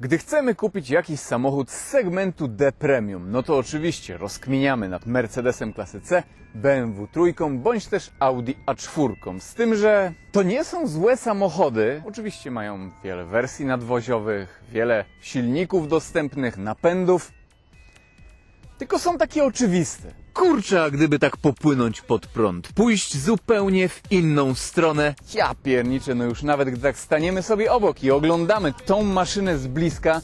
Gdy chcemy kupić jakiś samochód z segmentu D Premium, no to oczywiście rozkminiamy nad Mercedesem klasy C, BMW trójką bądź też Audi A4. Z tym, że to nie są złe samochody. Oczywiście mają wiele wersji nadwoziowych, wiele silników dostępnych, napędów, tylko są takie oczywiste. Kurczę, a gdyby tak popłynąć pod prąd, pójść zupełnie w inną stronę. Ja pierniczę, no już nawet gdy tak staniemy sobie obok i oglądamy tą maszynę z bliska,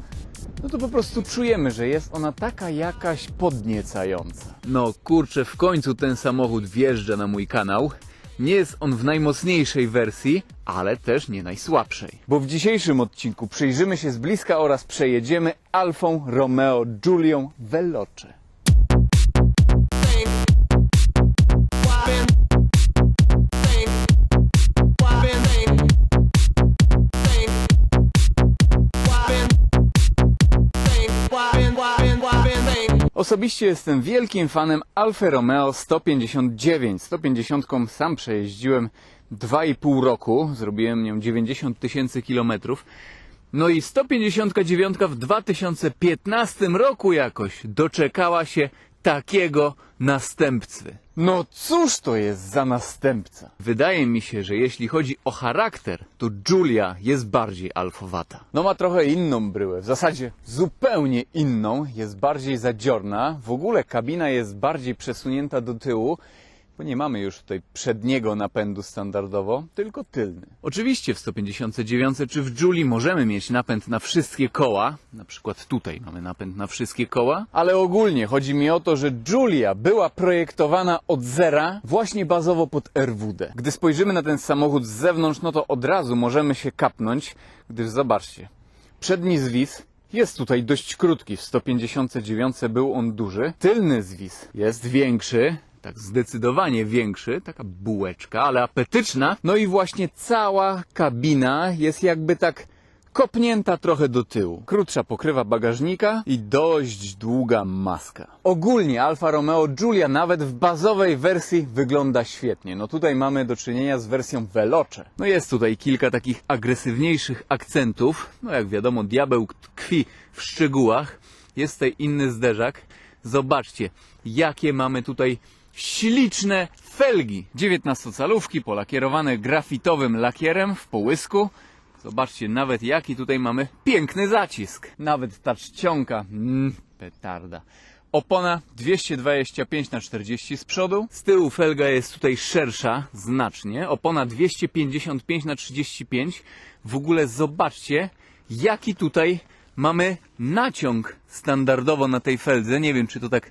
no to po prostu czujemy, że jest ona taka jakaś podniecająca. No kurczę, w końcu ten samochód wjeżdża na mój kanał. Nie jest on w najmocniejszej wersji, ale też nie najsłabszej. Bo w dzisiejszym odcinku przyjrzymy się z bliska oraz przejedziemy Alfą Romeo Giulią Veloce. Osobiście jestem wielkim fanem Alfa Romeo 159. 150 sam przejeździłem 2,5 roku, zrobiłem nią 90 tysięcy kilometrów. No i 159 w 2015 roku jakoś doczekała się takiego następcy. No cóż to jest za następca? Wydaje mi się, że jeśli chodzi o charakter, to Julia jest bardziej alfowata. No ma trochę inną bryłę, w zasadzie zupełnie inną, jest bardziej zadziorna, w ogóle kabina jest bardziej przesunięta do tyłu, bo nie mamy już tutaj przedniego napędu standardowo, tylko tylny. Oczywiście w 159 czy w Julii możemy mieć napęd na wszystkie koła, na przykład tutaj mamy napęd na wszystkie koła, ale ogólnie chodzi mi o to, że Julia była projektowana od zera właśnie bazowo pod RWD. Gdy spojrzymy na ten samochód z zewnątrz, no to od razu możemy się kapnąć, gdyż zobaczcie, przedni zwis jest tutaj dość krótki, w 159 był on duży. Tylny zwis jest większy, tak zdecydowanie większy, taka bułeczka, ale apetyczna. No i właśnie cała kabina jest jakby tak kopnięta trochę do tyłu. Krótsza pokrywa bagażnika i dość długa maska. Ogólnie Alfa Romeo Giulia nawet w bazowej wersji wygląda świetnie. No tutaj mamy do czynienia z wersją Veloce. No jest tutaj kilka takich agresywniejszych akcentów. No jak wiadomo, diabeł tkwi w szczegółach. Jest tutaj inny zderzak. Zobaczcie, jakie mamy tutaj śliczne felgi. 19-calówki polakierowane grafitowym lakierem w połysku. Zobaczcie nawet jaki tutaj mamy piękny zacisk. Nawet ta czcionka, mm, petarda. Opona 225 na 40 z przodu. Z tyłu felga jest tutaj szersza, znacznie. Opona 255 na 35. W ogóle zobaczcie, jaki tutaj mamy naciąg standardowo na tej feldze. Nie wiem, czy to tak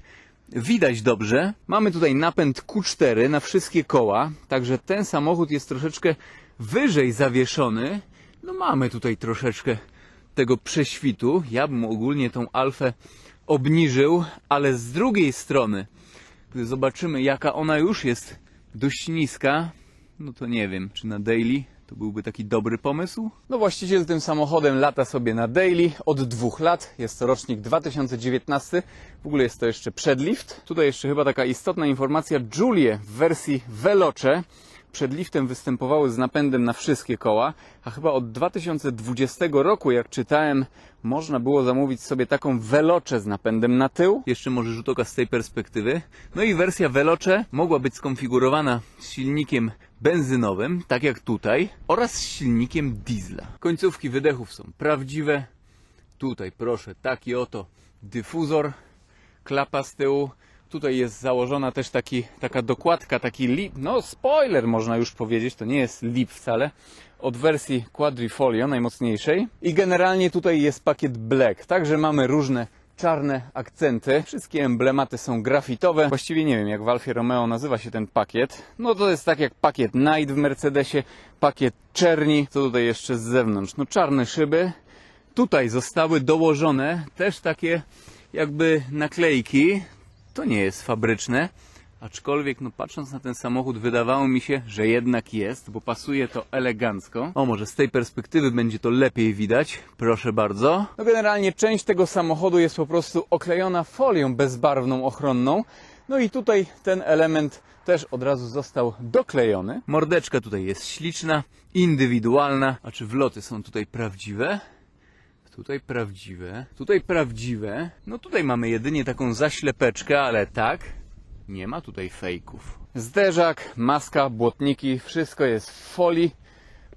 widać dobrze. Mamy tutaj napęd Q4 na wszystkie koła, także ten samochód jest troszeczkę wyżej zawieszony. No mamy tutaj troszeczkę tego prześwitu. Ja bym ogólnie tą alfę obniżył, ale z drugiej strony, gdy zobaczymy jaka ona już jest dość niska, no to nie wiem, czy na daily to byłby taki dobry pomysł? No właściciel tym samochodem lata sobie na daily od dwóch lat. Jest to rocznik 2019. W ogóle jest to jeszcze przedlift. Tutaj jeszcze chyba taka istotna informacja. Julie w wersji Veloce przed liftem występowały z napędem na wszystkie koła, a chyba od 2020 roku, jak czytałem, można było zamówić sobie taką Veloce z napędem na tył. Jeszcze może rzut oka z tej perspektywy. No i wersja Veloce mogła być skonfigurowana z silnikiem benzynowym, tak jak tutaj, oraz silnikiem diesla. Końcówki wydechów są prawdziwe. Tutaj proszę, taki oto dyfuzor, klapa z tyłu. Tutaj jest założona też taki, taka dokładka, taki lip, no spoiler można już powiedzieć, to nie jest lip wcale, od wersji Quadrifolio najmocniejszej. I generalnie tutaj jest pakiet black, także mamy różne czarne akcenty. Wszystkie emblematy są grafitowe. Właściwie nie wiem, jak w Alfie Romeo nazywa się ten pakiet. No to jest tak jak pakiet Night w Mercedesie, pakiet czerni. Co tutaj jeszcze z zewnątrz? No czarne szyby. Tutaj zostały dołożone też takie jakby naklejki. To nie jest fabryczne. Aczkolwiek, no patrząc na ten samochód, wydawało mi się, że jednak jest, bo pasuje to elegancko. O, może z tej perspektywy będzie to lepiej widać. Proszę bardzo. No generalnie część tego samochodu jest po prostu oklejona folią bezbarwną, ochronną. No i tutaj ten element też od razu został doklejony. Mordeczka tutaj jest śliczna, indywidualna. A czy wloty są tutaj prawdziwe? Tutaj prawdziwe, tutaj prawdziwe. No tutaj mamy jedynie taką zaślepeczkę, ale tak, nie ma tutaj fejków. Zderzak, maska, błotniki, wszystko jest w folii.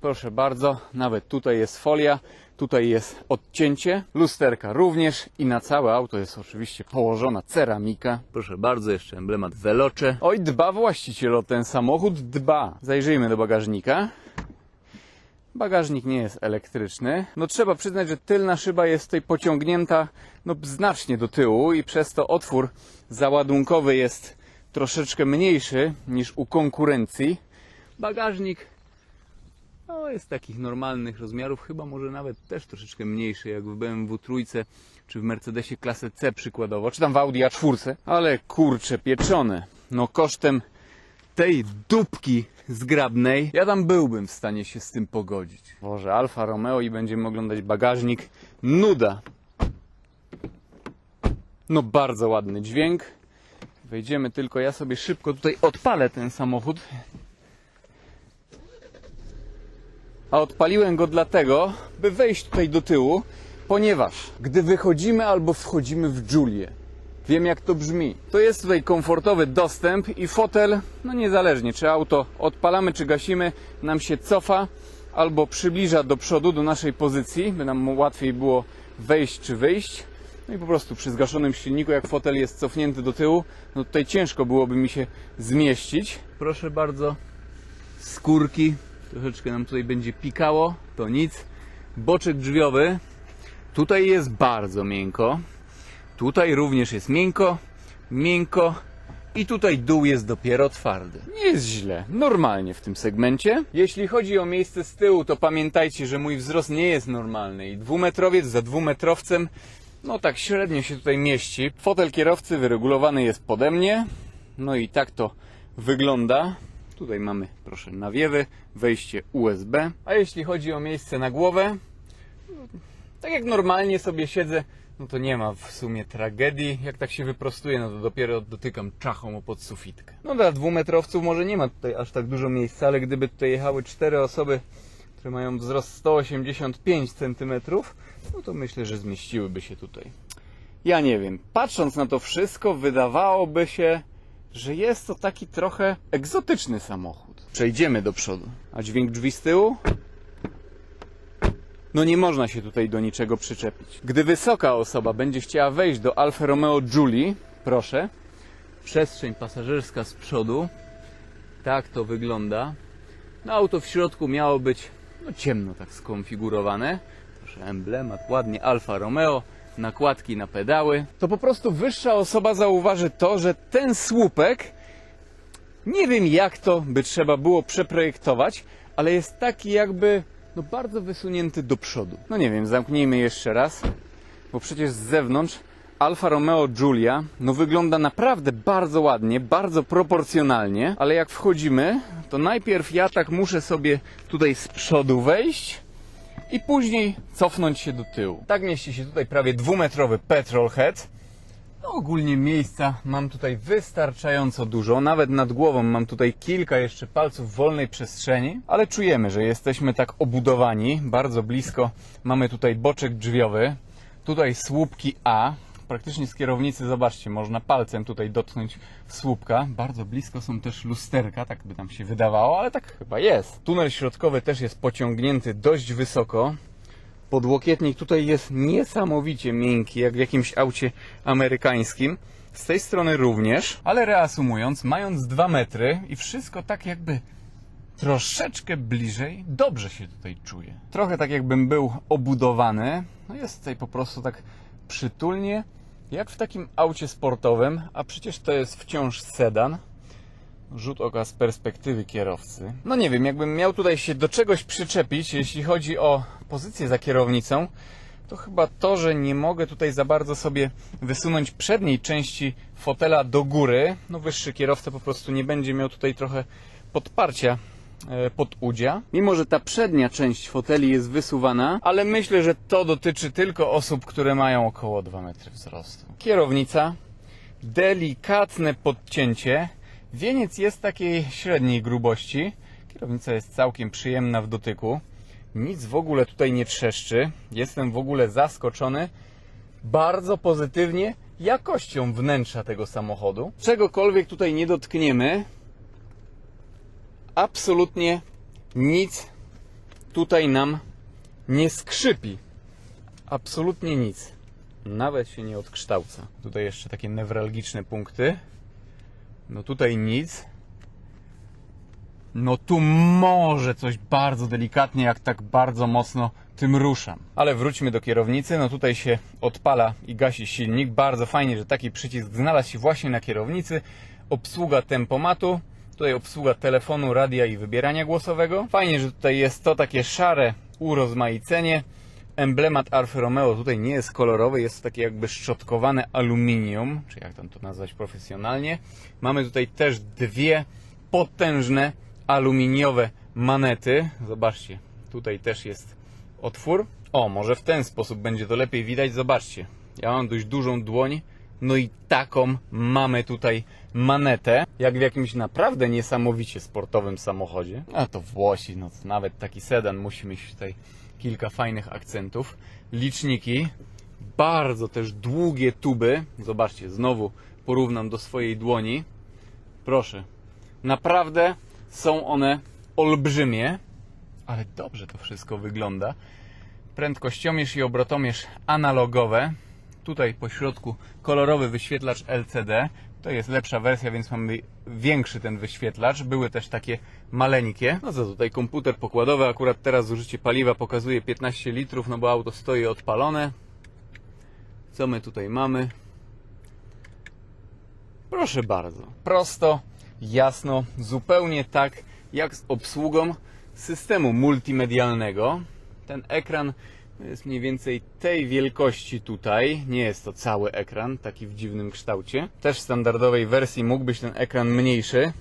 Proszę bardzo, nawet tutaj jest folia, tutaj jest odcięcie, lusterka również i na całe auto jest oczywiście położona ceramika. Proszę bardzo, jeszcze emblemat Veloce. Oj, dba właściciel o ten samochód, dba. Zajrzyjmy do bagażnika. Bagażnik nie jest elektryczny. No trzeba przyznać, że tylna szyba jest tutaj pociągnięta no, znacznie do tyłu i przez to otwór załadunkowy jest troszeczkę mniejszy niż u konkurencji. Bagażnik no, jest takich normalnych rozmiarów, chyba może nawet też troszeczkę mniejszy, jak w BMW trójce, czy w Mercedesie klasę C przykładowo, czy tam w Audi A4. Ale kurcze pieczone. No kosztem tej dupki zgrabnej, ja tam byłbym w stanie się z tym pogodzić. Boże, Alfa Romeo i będziemy oglądać bagażnik. Nuda. No bardzo ładny dźwięk. Wejdziemy tylko, ja sobie szybko tutaj odpalę ten samochód. A odpaliłem go dlatego, by wejść tutaj do tyłu, ponieważ gdy wychodzimy albo wchodzimy w Julię, wiem jak to brzmi. To jest tutaj komfortowy dostęp i fotel, no niezależnie czy auto odpalamy czy gasimy, nam się cofa albo przybliża do przodu, do naszej pozycji, by nam łatwiej było wejść czy wyjść. No i po prostu przy zgaszonym silniku, jak fotel jest cofnięty do tyłu, no tutaj ciężko byłoby mi się zmieścić. Proszę bardzo, skórki, troszeczkę nam tutaj będzie pikało, to nic. Boczek drzwiowy, tutaj jest bardzo miękko, tutaj również jest miękko, miękko i tutaj dół jest dopiero twardy. Nie jest źle, normalnie w tym segmencie. Jeśli chodzi o miejsce z tyłu, to pamiętajcie, że mój wzrost nie jest normalny i dwumetrowiec za dwumetrowcem no tak średnio się tutaj mieści. Fotel kierowcy wyregulowany jest pode mnie. No i tak to wygląda. Tutaj mamy, proszę, nawiewy, wejście USB. A jeśli chodzi o miejsce na głowę, no, tak jak normalnie sobie siedzę, no to nie ma w sumie tragedii. Jak tak się wyprostuję, no to dopiero dotykam czachą o podsufitkę. No dla dwumetrowców może nie ma tutaj aż tak dużo miejsca, ale gdyby tutaj jechały cztery osoby, które mają wzrost 185 cm, no to myślę, że zmieściłyby się tutaj. Ja nie wiem, patrząc na to wszystko, wydawałoby się, że jest to taki trochę egzotyczny samochód. Przejdziemy do przodu. A dźwięk drzwi z tyłu? No nie można się tutaj do niczego przyczepić. Gdy wysoka osoba będzie chciała wejść do Alfa Romeo Giulia, proszę, przestrzeń pasażerska z przodu, tak to wygląda. No auto w środku miało być no, ciemno tak skonfigurowane. Proszę, emblemat, ładnie Alfa Romeo, nakładki na pedały. To po prostu wyższa osoba zauważy to, że ten słupek, nie wiem jak to by trzeba było przeprojektować, ale jest taki jakby no bardzo wysunięty do przodu. No nie wiem, zamknijmy jeszcze raz, bo przecież z zewnątrz Alfa Romeo Giulia no wygląda naprawdę bardzo ładnie, bardzo proporcjonalnie, ale jak wchodzimy, to najpierw ja tak muszę sobie tutaj z przodu wejść i później cofnąć się do tyłu. Tak mieści się tutaj prawie dwumetrowy petrolhead. No ogólnie miejsca mam tutaj wystarczająco dużo, nawet nad głową mam tutaj kilka jeszcze palców wolnej przestrzeni, ale czujemy, że jesteśmy tak obudowani, bardzo blisko mamy tutaj boczek drzwiowy, tutaj słupki A, praktycznie z kierownicy, zobaczcie, można palcem tutaj dotknąć słupka. Bardzo blisko są też lusterka, tak by nam się wydawało, ale tak chyba jest. Tunel środkowy też jest pociągnięty dość wysoko. Podłokietnik tutaj jest niesamowicie miękki, jak w jakimś aucie amerykańskim. Z tej strony również, ale reasumując, mając 2 metry i wszystko tak jakby troszeczkę bliżej, dobrze się tutaj czuję. Trochę tak jakbym był obudowany. No jest tutaj po prostu tak przytulnie, jak w takim aucie sportowym, a przecież to jest wciąż sedan. Rzut oka z perspektywy kierowcy. No nie wiem, jakbym miał tutaj się do czegoś przyczepić, jeśli chodzi o pozycję za kierownicą, to chyba to, że nie mogę tutaj za bardzo sobie wysunąć przedniej części fotela do góry. No wyższy kierowca po prostu nie będzie miał tutaj trochę podparcia pod udzia. Mimo, że ta przednia część foteli jest wysuwana, ale myślę, że to dotyczy tylko osób, które mają około 2 metry wzrostu. Kierownica, delikatne podcięcie. Wieniec jest takiej średniej grubości. Kierownica jest całkiem przyjemna w dotyku. Nic w ogóle tutaj nie trzeszczy. Jestem w ogóle zaskoczony bardzo pozytywnie jakością wnętrza tego samochodu. Czegokolwiek tutaj nie dotkniemy, absolutnie nic tutaj nam nie skrzypi. Absolutnie nic. Nawet się nie odkształca. Tutaj jeszcze takie newralgiczne punkty. No tutaj nic. No tu może coś bardzo delikatnie, jak tak bardzo mocno tym ruszam. Ale wróćmy do kierownicy. No tutaj się odpala i gasi silnik. Bardzo fajnie, że taki przycisk znalazł się właśnie na kierownicy. Obsługa tempomatu. Tutaj obsługa telefonu, radia i wybierania głosowego. Fajnie, że tutaj jest to takie szare urozmaicenie. Emblemat Alfa Romeo tutaj nie jest kolorowy, jest to takie jakby szczotkowane aluminium, czy jak tam to nazwać profesjonalnie. Mamy tutaj też dwie potężne aluminiowe manety. Zobaczcie, tutaj też jest otwór. O, może w ten sposób będzie to lepiej widać. Zobaczcie, ja mam dość dużą dłoń, no i taką mamy tutaj manetę, jak w jakimś naprawdę niesamowicie sportowym samochodzie. A to Włosi, no to nawet taki sedan musi mieć tutaj kilka fajnych akcentów. Liczniki, bardzo też długie tuby. Zobaczcie, znowu porównam do swojej dłoni. Proszę, naprawdę są one olbrzymie, ale dobrze to wszystko wygląda. Prędkościomierz i obrotomierz analogowe. Tutaj po środku kolorowy wyświetlacz LCD. To jest lepsza wersja, więc mamy większy ten wyświetlacz. Były też takie maleńkie. No co tutaj, komputer pokładowy. Akurat teraz zużycie paliwa pokazuje 15 litrów, no bo auto stoi odpalone. Co my tutaj mamy? Proszę bardzo. Prosto, jasno, zupełnie tak jak z obsługą systemu multimedialnego. Ten ekran jest mniej więcej tej wielkości tutaj. Nie jest to cały ekran, taki w dziwnym kształcie. Też w standardowej wersji mógł być ten ekran mniejszy.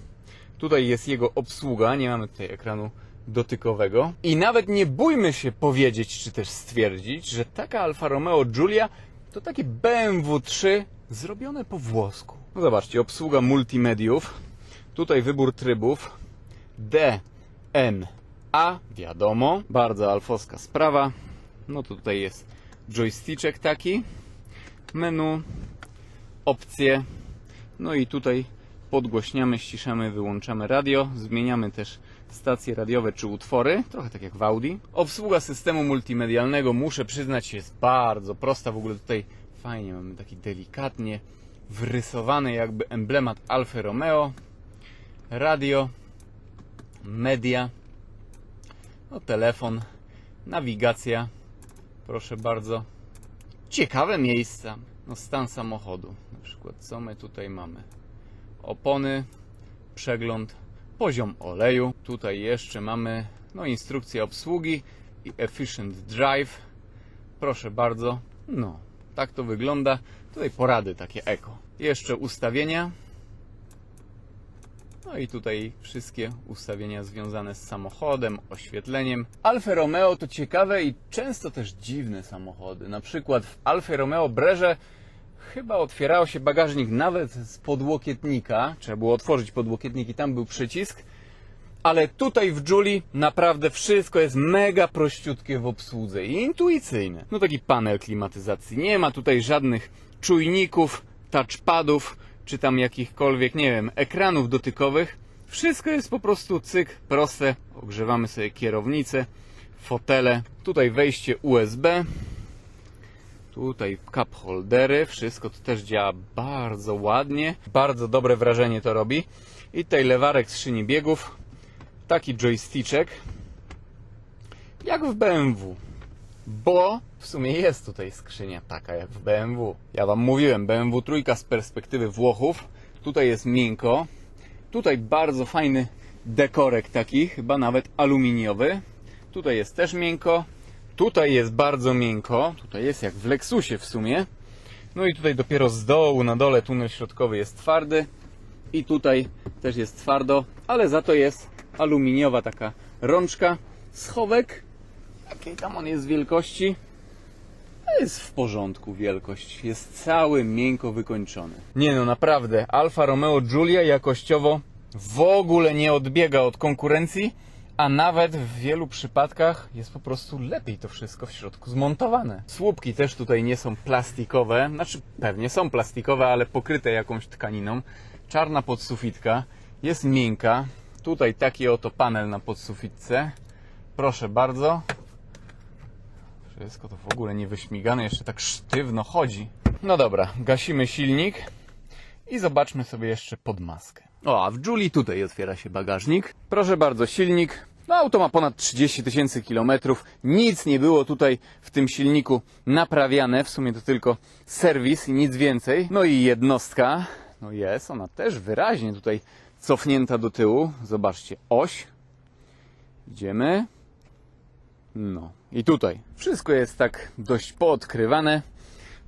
Tutaj jest jego obsługa, nie mamy tutaj ekranu dotykowego. I nawet nie bójmy się powiedzieć, czy też stwierdzić, że taka Alfa Romeo Giulia to takie BMW 3 zrobione po włosku. No zobaczcie, obsługa multimediów. Tutaj wybór trybów. D, M, A, wiadomo, bardzo alfowska sprawa. No to tutaj jest joysticzek taki, menu, opcje, no i tutaj podgłośniamy, ściszamy, wyłączamy radio, zmieniamy też stacje radiowe czy utwory, trochę tak jak w Audi. Obsługa systemu multimedialnego, muszę przyznać, jest bardzo prosta, w ogóle tutaj fajnie mamy taki delikatnie wrysowany jakby emblemat Alfa Romeo, radio, media, no, telefon, nawigacja, proszę bardzo. Ciekawe miejsca, no stan samochodu, na przykład co my tutaj mamy. Opony, przegląd, poziom oleju. Tutaj jeszcze mamy no, instrukcję obsługi i Efficient Drive. Proszę bardzo, no tak to wygląda. Tutaj porady takie eko. Jeszcze ustawienia. No i tutaj wszystkie ustawienia związane z samochodem, oświetleniem. Alfa Romeo to ciekawe i często też dziwne samochody. Na przykład w Alfa Romeo Breże chyba otwierał się bagażnik nawet z podłokietnika. Trzeba było otworzyć podłokietnik i tam był przycisk. Ale tutaj w Julii naprawdę wszystko jest mega prościutkie w obsłudze i intuicyjne. No taki panel klimatyzacji. Nie ma tutaj żadnych czujników, touchpadów, czy tam jakichkolwiek, nie wiem, ekranów dotykowych. Wszystko jest po prostu cyk, proste. Ogrzewamy sobie kierownicę, fotele. Tutaj wejście USB. Tutaj cup holdery. Wszystko to też działa bardzo ładnie. Bardzo dobre wrażenie to robi. I tutaj lewarek z szyni biegów. Taki joysticzek. Jak w BMW. Bo w sumie jest tutaj skrzynia taka jak w BMW. Ja Wam mówiłem, BMW trójka z perspektywy Włochów. Tutaj jest miękko. Tutaj bardzo fajny dekorek taki, chyba nawet aluminiowy. Tutaj jest też miękko. Tutaj jest bardzo miękko. Tutaj jest jak w Lexusie w sumie. No i tutaj dopiero z dołu na dole tunel środkowy jest twardy. I tutaj też jest twardo, ale za to jest aluminiowa taka rączka. Schowek Jakiej tam on jest wielkości? Jest w porządku wielkość. Jest cały miękko wykończony. Nie no, naprawdę. Alfa Romeo Giulia jakościowo w ogóle nie odbiega od konkurencji, a nawet w wielu przypadkach jest po prostu lepiej to wszystko w środku zmontowane. Słupki też tutaj nie są plastikowe, znaczy pewnie są plastikowe, ale pokryte jakąś tkaniną. Czarna podsufitka jest miękka. Tutaj taki oto panel na podsufitce. Proszę bardzo. Wszystko to w ogóle nie wyśmigane, jeszcze tak sztywno chodzi. No dobra, gasimy silnik i zobaczmy sobie jeszcze pod maskę. O, a w Julie tutaj otwiera się bagażnik. Proszę bardzo, silnik. No, auto ma ponad 30 tysięcy kilometrów. Nic nie było tutaj w tym silniku naprawiane. W sumie to tylko serwis i nic więcej. No i jednostka. No jest, ona też wyraźnie tutaj cofnięta do tyłu. Zobaczcie, oś. Idziemy. No i tutaj. Wszystko jest tak dość poodkrywane.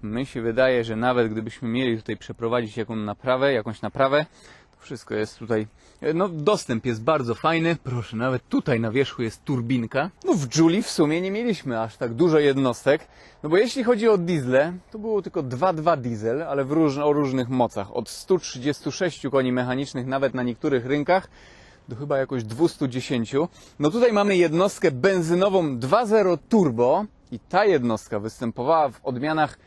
My się wydaje, że nawet gdybyśmy mieli tutaj przeprowadzić jaką naprawę, jakąś naprawę, to wszystko jest tutaj. No, dostęp jest bardzo fajny. Proszę, nawet tutaj na wierzchu jest turbinka. No, w Julie w sumie nie mieliśmy aż tak dużo jednostek. No bo jeśli chodzi o diesle, to było tylko 2.2 diesel, ale w róż, o różnych mocach. Od 136 koni mechanicznych, nawet na niektórych rynkach, do chyba jakoś 210. No tutaj mamy jednostkę benzynową 2.0 turbo i ta jednostka występowała w odmianach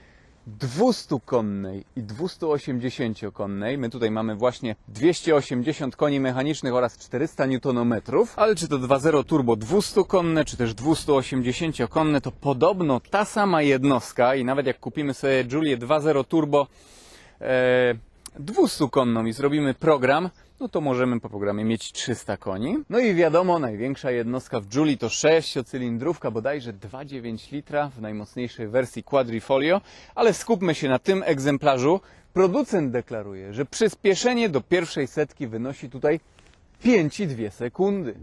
200-konnej i 280-konnej. My tutaj mamy właśnie 280 koni mechanicznych oraz 400 Nm. Ale czy to 2.0 turbo 200-konne, czy też 280-konne, to podobno ta sama jednostka i nawet jak kupimy sobie Julię 2.0 turbo e, 200-konną i zrobimy program, no to możemy po programie mieć 300 koni. No i wiadomo, największa jednostka w Julie to 6-cylindrówka, bodajże 2,9 litra w najmocniejszej wersji Quadrifolio, ale skupmy się na tym egzemplarzu. Producent deklaruje, że przyspieszenie do pierwszej setki wynosi tutaj 5,2 sekundy.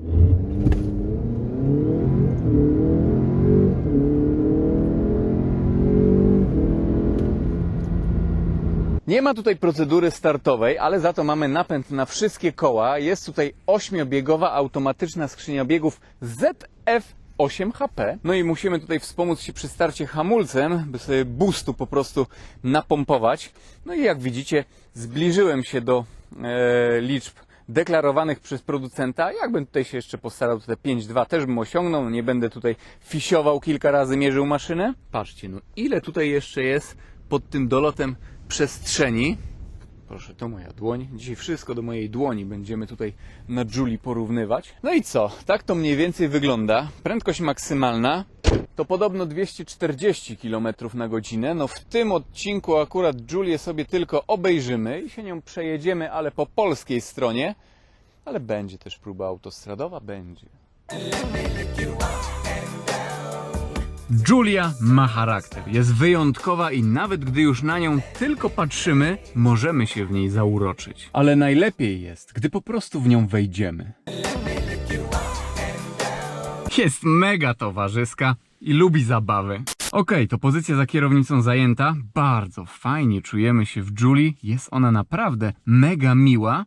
Nie ma tutaj procedury startowej, ale za to mamy napęd na wszystkie koła. Jest tutaj ośmiobiegowa automatyczna skrzynia biegów ZF8HP. No i musimy tutaj wspomóc się przy starcie hamulcem, by sobie boostu po prostu napompować. No i jak widzicie, zbliżyłem się do e, liczb deklarowanych przez producenta. Jakbym tutaj się jeszcze postarał, te 5.2 też bym osiągnął. Nie będę tutaj fisiował kilka razy, mierzył maszynę. Patrzcie, no ile tutaj jeszcze jest pod tym dolotem przestrzeni. Proszę, to moja dłoń. Dzisiaj wszystko do mojej dłoni będziemy tutaj na Julie porównywać. No i co? Tak to mniej więcej wygląda. Prędkość maksymalna to podobno 240 km na godzinę. No w tym odcinku akurat Julię sobie tylko obejrzymy i się nią przejedziemy, ale po polskiej stronie. Ale będzie też próba autostradowa, będzie. Julia ma charakter, jest wyjątkowa i nawet gdy już na nią tylko patrzymy, możemy się w niej zauroczyć. Ale najlepiej jest, gdy po prostu w nią wejdziemy. Jest mega towarzyska i lubi zabawy. Okej, to pozycja za kierownicą zajęta. Bardzo fajnie czujemy się w Julie. Jest ona naprawdę mega miła.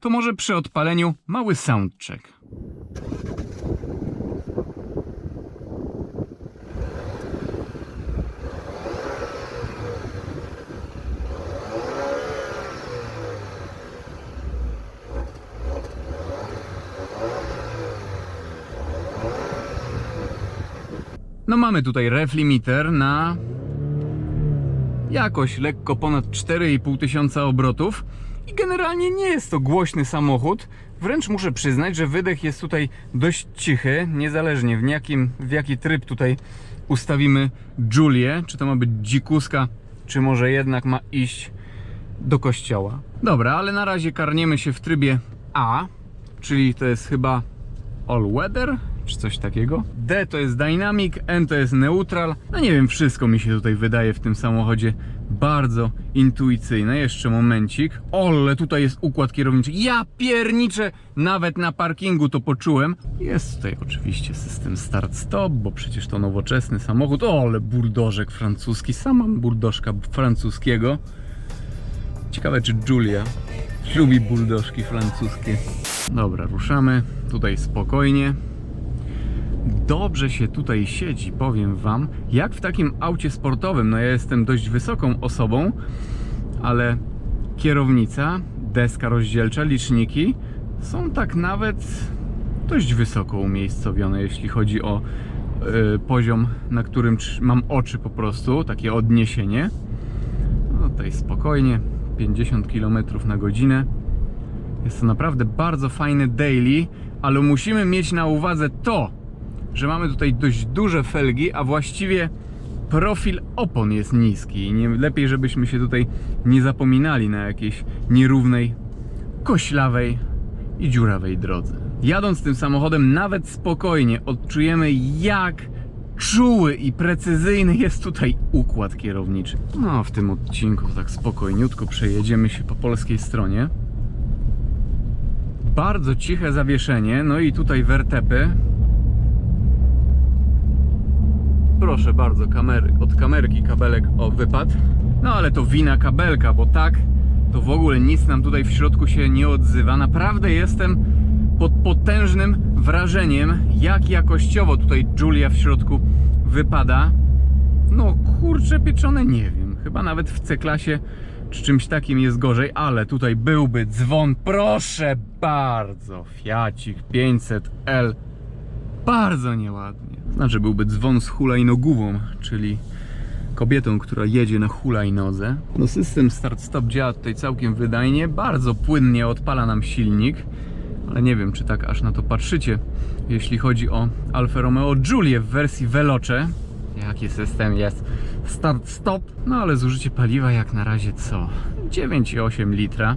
To może przy odpaleniu mały soundcheck. No mamy tutaj ref limiter na jakoś lekko ponad 4,5 tysiąca obrotów i generalnie nie jest to głośny samochód. Wręcz muszę przyznać, że wydech jest tutaj dość cichy, niezależnie w, jakim, w jaki tryb tutaj ustawimy Julię, czy to ma być dzikuska, czy może jednak ma iść do kościoła. Dobra, ale na razie karniemy się w trybie A, czyli to jest chyba all weather, czy coś takiego. D to jest dynamic, N to jest neutral. No nie wiem, wszystko mi się tutaj wydaje w tym samochodzie bardzo intuicyjne. Jeszcze momencik. Ole, tutaj jest układ kierowniczy. Ja pierniczę! Nawet na parkingu to poczułem. Jest tutaj oczywiście system start-stop, bo przecież to nowoczesny samochód. Ole, burdożek francuski. Sama burdożka francuskiego. Ciekawe, czy Julia lubi buldożki francuskie. Dobra, ruszamy. Tutaj spokojnie. Dobrze się tutaj siedzi, powiem Wam. Jak w takim aucie sportowym. No ja jestem dość wysoką osobą, ale kierownica, deska rozdzielcza, liczniki są tak nawet dość wysoko umiejscowione, jeśli chodzi o y, poziom, na którym mam oczy po prostu, takie odniesienie. No tutaj spokojnie, 50 km na godzinę. Jest to naprawdę bardzo fajny daily, ale musimy mieć na uwadze to, że mamy tutaj dość duże felgi, a właściwie profil opon jest niski nie, lepiej, żebyśmy się tutaj nie zapominali na jakiejś nierównej, koślawej i dziurawej drodze. Jadąc tym samochodem nawet spokojnie odczujemy jak czuły i precyzyjny jest tutaj układ kierowniczy. No, w tym odcinku tak spokojniutko przejedziemy się po polskiej stronie. Bardzo ciche zawieszenie, no i tutaj wertepy. Proszę bardzo, kamery, od kamerki kabelek o wypad. No ale to wina kabelka, bo tak to w ogóle nic nam tutaj w środku się nie odzywa. Naprawdę jestem pod potężnym wrażeniem, jak jakościowo tutaj Julia w środku wypada. No kurczę pieczone, nie wiem. Chyba nawet w C-klasie czy czymś takim jest gorzej, ale tutaj byłby dzwon, proszę bardzo, Fiacik 500L bardzo nieładnie. Znaczy byłby dzwon z hulajnogówą, czyli kobietą, która jedzie na hulajnodze. No system start-stop działa tutaj całkiem wydajnie, bardzo płynnie odpala nam silnik, ale nie wiem, czy tak aż na to patrzycie. Jeśli chodzi o Alfa Romeo Giulię w wersji Veloce, jaki system jest start-stop, no ale zużycie paliwa jak na razie co? 9,8 litra.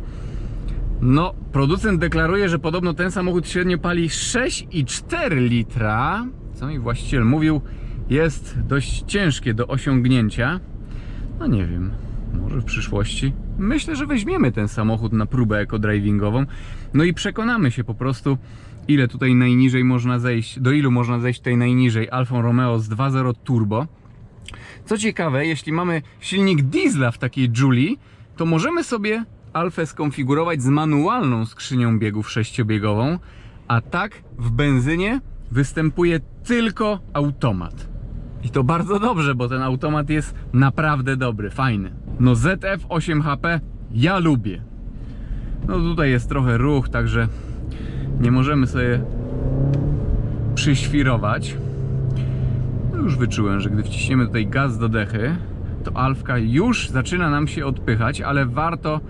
No, producent deklaruje, że podobno ten samochód średnio pali 6,4 litra, co mi właściciel mówił, jest dość ciężkie do osiągnięcia. No nie wiem, może w przyszłości. Myślę, że weźmiemy ten samochód na próbę ekodrivingową. No i przekonamy się po prostu, ile tutaj najniżej można zejść, do ilu można zejść tutaj najniżej Alfa Romeo z 2.0 turbo. Co ciekawe, jeśli mamy silnik diesla w takiej Julii, to możemy sobie Alfę skonfigurować z manualną skrzynią biegów sześciobiegową, a tak w benzynie występuje tylko automat. I to bardzo dobrze, bo ten automat jest naprawdę dobry, fajny. No ZF 8HP ja lubię. No tutaj jest trochę ruch, także nie możemy sobie przyświrować. No już wyczułem, że gdy wciśniemy tutaj gaz do dechy, to alfka już zaczyna nam się odpychać, ale warto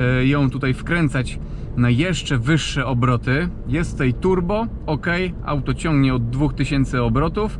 e, ją tutaj wkręcać na jeszcze wyższe obroty. Jest tutaj turbo, ok, auto ciągnie od 2000 obrotów,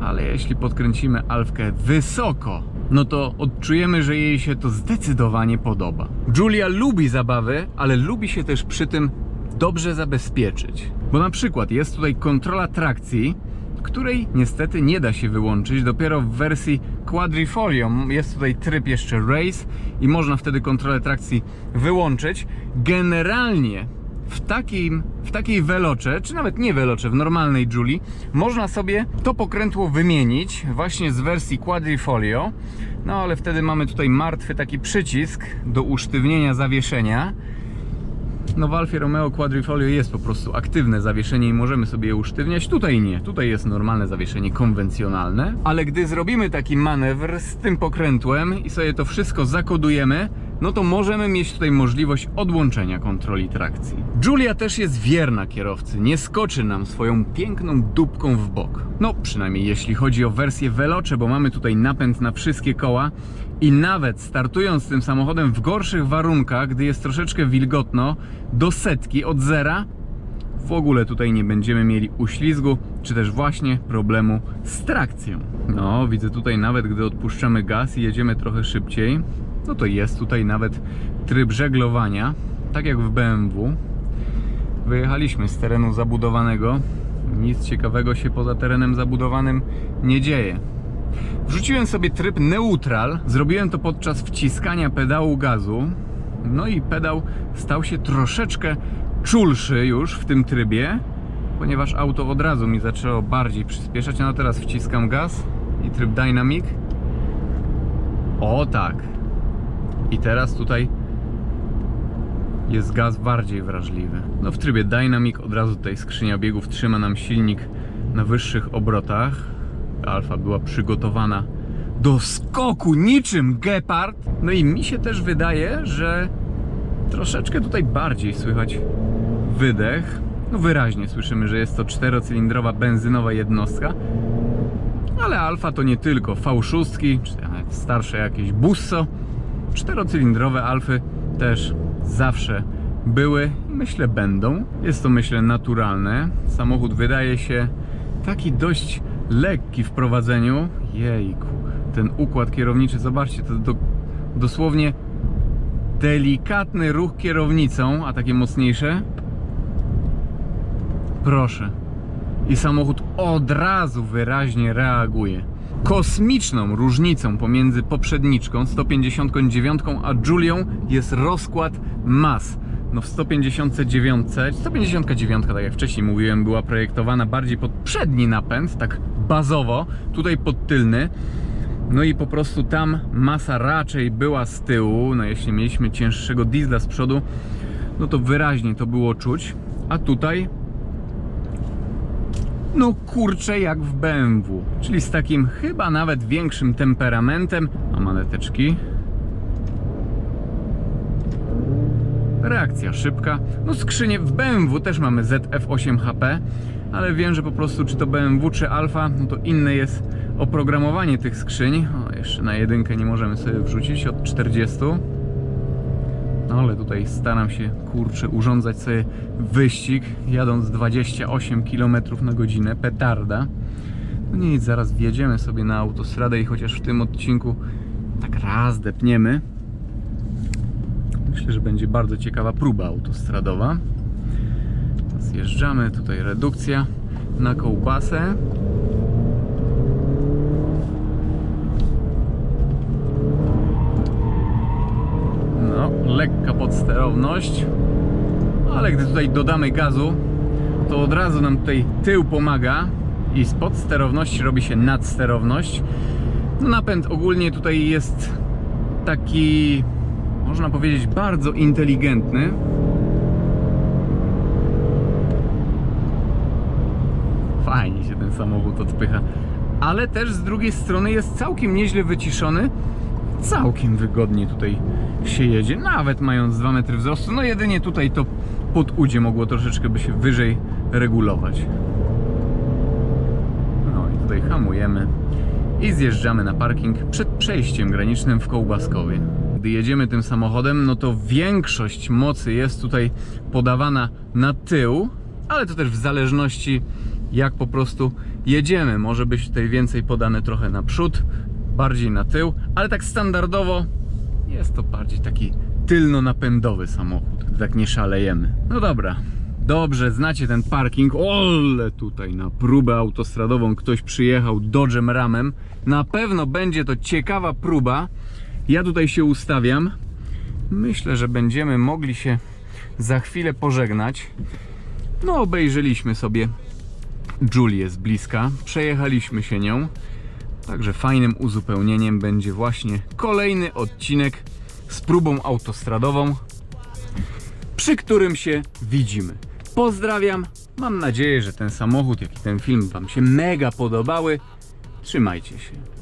ale jeśli podkręcimy alfkę wysoko, no to odczujemy, że jej się to zdecydowanie podoba. Julia lubi zabawy, ale lubi się też przy tym dobrze zabezpieczyć. Bo na przykład jest tutaj kontrola trakcji, której niestety nie da się wyłączyć. Dopiero w wersji Quadrifolio jest tutaj tryb jeszcze Race i można wtedy kontrolę trakcji wyłączyć. Generalnie w, takim, w takiej welocze, czy nawet nie welocze, w normalnej Julii, można sobie to pokrętło wymienić właśnie z wersji Quadrifolio. No ale wtedy mamy tutaj martwy taki przycisk do usztywnienia zawieszenia. No w Alfie Romeo Quadrifolio jest po prostu aktywne zawieszenie i możemy sobie je usztywniać. Tutaj nie, tutaj jest normalne zawieszenie konwencjonalne. Ale gdy zrobimy taki manewr z tym pokrętłem i sobie to wszystko zakodujemy, no to możemy mieć tutaj możliwość odłączenia kontroli trakcji. Julia też jest wierna kierowcy, nie skoczy nam swoją piękną dupką w bok. No przynajmniej jeśli chodzi o wersję Veloce, bo mamy tutaj napęd na wszystkie koła i nawet startując tym samochodem w gorszych warunkach, gdy jest troszeczkę wilgotno, do setki od zera, w ogóle tutaj nie będziemy mieli uślizgu, czy też właśnie problemu z trakcją. No, widzę tutaj nawet, gdy odpuszczamy gaz i jedziemy trochę szybciej, no to jest tutaj nawet tryb żeglowania, tak jak w BMW. Wyjechaliśmy z terenu zabudowanego. Nic ciekawego się poza terenem zabudowanym nie dzieje. Wrzuciłem sobie tryb neutral. Zrobiłem to podczas wciskania pedału gazu. No i pedał stał się troszeczkę czulszy już w tym trybie, ponieważ auto od razu mi zaczęło bardziej przyspieszać. No teraz wciskam gaz i tryb dynamic. O tak. I teraz tutaj jest gaz bardziej wrażliwy. No w trybie Dynamic od razu tutaj skrzynia biegów trzyma nam silnik na wyższych obrotach. Alfa była przygotowana do skoku niczym gepard. No i mi się też wydaje, że troszeczkę tutaj bardziej słychać wydech No wyraźnie słyszymy, że jest to czterocylindrowa benzynowa jednostka. Ale Alfa to nie tylko V6, czy starsze jakieś Busso. Czterocylindrowe Alfy też zawsze były myślę będą. Jest to myślę naturalne. Samochód wydaje się taki dość lekki w prowadzeniu. Jejku, ten układ kierowniczy, zobaczcie, to, to dosłownie delikatny ruch kierownicą, a takie mocniejsze. Proszę. I samochód od razu wyraźnie reaguje. Kosmiczną różnicą pomiędzy poprzedniczką 159 a Julią jest rozkład mas. No w 159, 159, tak jak wcześniej mówiłem, była projektowana bardziej pod przedni napęd, tak bazowo, tutaj pod tylny. No i po prostu tam masa raczej była z tyłu. No jeśli mieliśmy cięższego diesla z przodu, no to wyraźnie to było czuć. A tutaj no kurczę jak w BMW, czyli z takim chyba nawet większym temperamentem. A maneteczki. Reakcja szybka. No skrzynie w BMW też mamy ZF8 HP, ale wiem, że po prostu czy to BMW czy Alfa, no to inne jest oprogramowanie tych skrzyń. O, jeszcze na jedynkę nie możemy sobie wrzucić od 40. No ale tutaj staram się, kurczę, urządzać sobie wyścig, jadąc 28 km na godzinę, petarda. No nic, zaraz wjedziemy sobie na autostradę i chociaż w tym odcinku tak raz depniemy. Myślę, że będzie bardzo ciekawa próba autostradowa. Zjeżdżamy, tutaj redukcja na kołbasę. No, lekka podsterowność. Ale gdy tutaj dodamy gazu, to od razu nam tutaj tył pomaga i z podsterowności robi się nadsterowność. No, napęd ogólnie tutaj jest taki, można powiedzieć, bardzo inteligentny. Fajnie się ten samochód odpycha. Ale też z drugiej strony jest całkiem nieźle wyciszony. Całkiem wygodnie tutaj się jedzie, nawet mając 2 metry wzrostu. No jedynie tutaj to pod udzie mogło troszeczkę by się wyżej regulować. No i tutaj hamujemy i zjeżdżamy na parking przed przejściem granicznym w Kołbaskowie. Gdy jedziemy tym samochodem, no to większość mocy jest tutaj podawana na tył, ale to też w zależności jak po prostu jedziemy. Może być tutaj więcej podane trochę na przód, bardziej na tył, ale tak standardowo jest to bardziej taki tylno-napędowy samochód, gdy tak nie szalejemy. No dobra, dobrze, znacie ten parking. Ole, tutaj na próbę autostradową ktoś przyjechał Dodge'em Ramem. Na pewno będzie to ciekawa próba. Ja tutaj się ustawiam. Myślę, że będziemy mogli się za chwilę pożegnać. No, obejrzeliśmy sobie Julię z bliska, przejechaliśmy się nią. Także fajnym uzupełnieniem będzie właśnie kolejny odcinek z próbą autostradową, przy którym się widzimy. Pozdrawiam. Mam nadzieję, że ten samochód, jak i ten film Wam się mega podobały. Trzymajcie się.